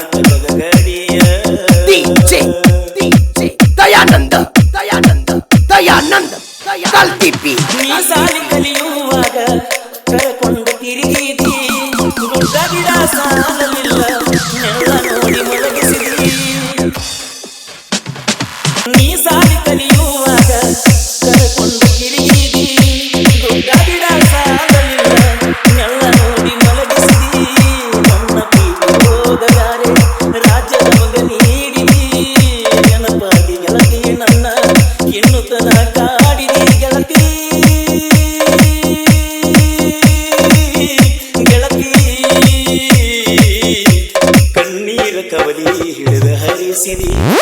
நாட்டு மகடிய DJ DJ Dayanandam Dayanandam Dayanandam தல்திப்பி நீ சாலி CNI.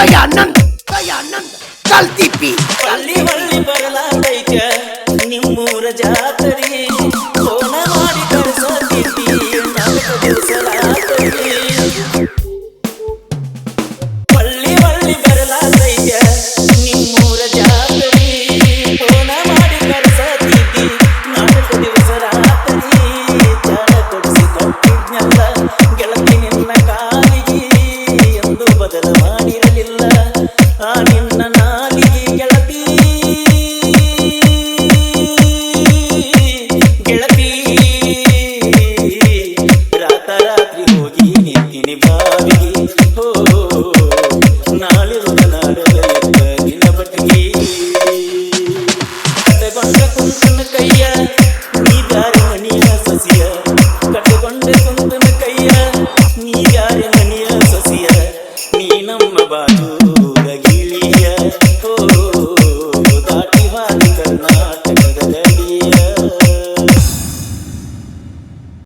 ದಯಾನಂದ್ ದಯಾನಂದ್ ಕಲ್ತಿಪಿ ಕಲ್ಲಿ ಬಳ್ಳಿ ಬರಲಾಗೈತೆ ನಿಮ್ಮೂರ ಜಾತ್ರೆ